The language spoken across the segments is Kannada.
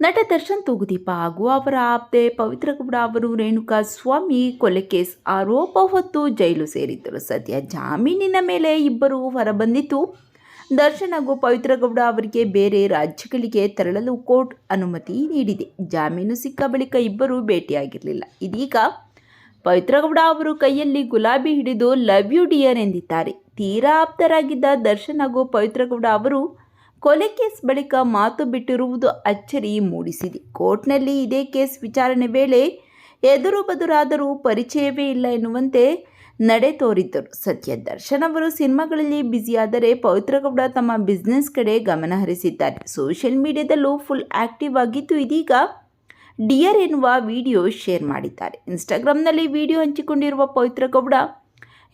ನಟ ದರ್ಶನ್ ತೂಗುದೀಪ ಹಾಗೂ ಅವರ ಆಪ್ತೆ ಪವಿತ್ರ ಗೌಡ ಅವರು, ರೇಣುಕಾ ಸ್ವಾಮಿ, ಕೊಲೆ ಕೇಸ್ ಆರೋಪ ಹೊತ್ತು ಜೈಲು ಸೇರಿದ್ದರು. ಸದ್ಯ ಜಾಮೀನಿನ ಮೇಲೆ ಇಬ್ಬರು ಹೊರಬಂದಿತು ದರ್ಶನ್ ಹಾಗೂ ಪವಿತ್ರ ಗೌಡ ಅವರಿಗೆ ಬೇರೆ ರಾಜ್ಯಗಳಿಗೆ ತೆರಳಲು ಕೋರ್ಟ್ ಅನುಮತಿ ನೀಡಿದೆ. ಜಾಮೀನು ಸಿಕ್ಕ ಬಳಿಕ ಇಬ್ಬರು ಭೇಟಿಯಾಗಿರಲಿಲ್ಲ. ಇದೀಗ ಪವಿತ್ರ ಗೌಡ ಅವರು ಕೈಯಲ್ಲಿ ಗುಲಾಬಿ ಹಿಡಿದು ಲವ್ ಯು ಡಿಯರ್ ಎಂದಿದ್ದಾರೆ. ತೀರಾ ಆಪ್ತರಾಗಿದ್ದ ದರ್ಶನ್ ಹಾಗೂ ಪವಿತ್ರ ಗೌಡ ಅವರು ಕೊಲೆ ಕೇಸ್ ಬಳಿಕ ಮಾತು ಬಿಟ್ಟಿರುವುದು ಅಚ್ಚರಿ ಮೂಡಿಸಿದೆ. ಕೋರ್ಟ್ನಲ್ಲಿ ಇದೇ ಕೇಸ್ ವಿಚಾರಣೆ ವೇಳೆ ಎದುರು ಬದುರಾದರೂ ಪರಿಚಯವೇ ಇಲ್ಲ ಎನ್ನುವಂತೆ ನಡೆ ತೋರಿದ್ದರು. ಸತ್ಯ ದರ್ಶನ್ ಅವರು ಸಿನಿಮಾಗಳಲ್ಲಿ ಬ್ಯುಸಿಯಾದರೆ ಪವಿತ್ರ ಗೌಡ ತಮ್ಮ ಬಿಸ್ನೆಸ್ ಕಡೆ ಗಮನ ಹರಿಸಿದ್ದಾರೆ. ಸೋಷಿಯಲ್ ಮೀಡಿಯಾದಲ್ಲೂ ಫುಲ್ ಆಕ್ಟಿವ್ ಆಗಿದ್ದು ಇದೀಗ ಡಿಯರ್ ಎನ್ನುವ ವಿಡಿಯೋ ಶೇರ್ ಮಾಡಿದ್ದಾರೆ. ಇನ್ಸ್ಟಾಗ್ರಾಮ್ನಲ್ಲಿ ವಿಡಿಯೋ ಹಂಚಿಕೊಂಡಿರುವ ಪವಿತ್ರ ಗೌಡ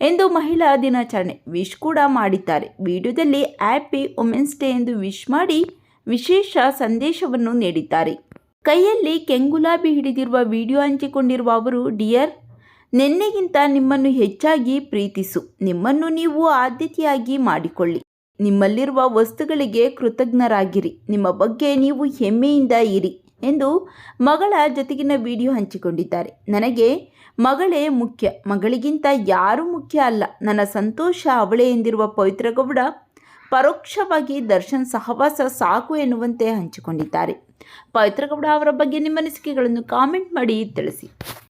ಎಂದು ಮಹಿಳಾ ದಿನಾಚರಣೆ ವಿಶ್ ಕೂಡ ಮಾಡಿದ್ದಾರೆ. ವಿಡಿಯೋದಲ್ಲಿ ಹ್ಯಾಪಿ ವುಮೆನ್ಸ್ ಡೇ ಎಂದು ವಿಶ್ ಮಾಡಿ ವಿಶೇಷ ಸಂದೇಶವನ್ನು ನೀಡಿದ್ದಾರೆ. ಕೈಯಲ್ಲಿ ಕೆಂಗುಲಾಬಿ ಹಿಡಿದಿರುವ ವಿಡಿಯೋ ಹಂಚಿಕೊಂಡಿರುವ ಅವರು, ಡಿಯರ್, ನಿನ್ನೆಗಿಂತ ನಿಮ್ಮನ್ನು ಹೆಚ್ಚಾಗಿ ಪ್ರೀತಿಸು. ನಿಮ್ಮನ್ನು ನೀವು ಆದ್ಯತೆಯಾಗಿ ಮಾಡಿಕೊಳ್ಳಿ. ನಿಮ್ಮಲ್ಲಿರುವ ವಸ್ತುಗಳಿಗೆ ಕೃತಜ್ಞರಾಗಿರಿ. ನಿಮ್ಮ ಬಗ್ಗೆ ನೀವು ಹೆಮ್ಮೆಯಿಂದ ಇರಿ. ಎಂದು ಮಗಳ ಜೊತೆಗಿನ ವಿಡಿಯೋ ಹಂಚಿಕೊಂಡಿದ್ದಾರೆ. ನನಗೆ ಮಗಳೇ ಮುಖ್ಯ. ಮಗಳಿಗಿಂತ ಯಾರೂ ಮುಖ್ಯ ಅಲ್ಲ. ನನ್ನ ಸಂತೋಷ ಅವಳೇ ಎಂದಿರುವ ಪವಿತ್ರ ಗೌಡ ಪರೋಕ್ಷವಾಗಿ ದರ್ಶನ್ ಸಹವಾಸ ಸಾಕು ಎನ್ನುವಂತೆ ಹಂಚಿಕೊಂಡಿದ್ದಾರೆ. ಪವಿತ್ರ ಗೌಡ ಅವರ ಬಗ್ಗೆ ನಿಮ್ಮ ಅನಿಸಿಕೆಗಳನ್ನು ಕಾಮೆಂಟ್ ಮಾಡಿ ತಿಳಿಸಿ.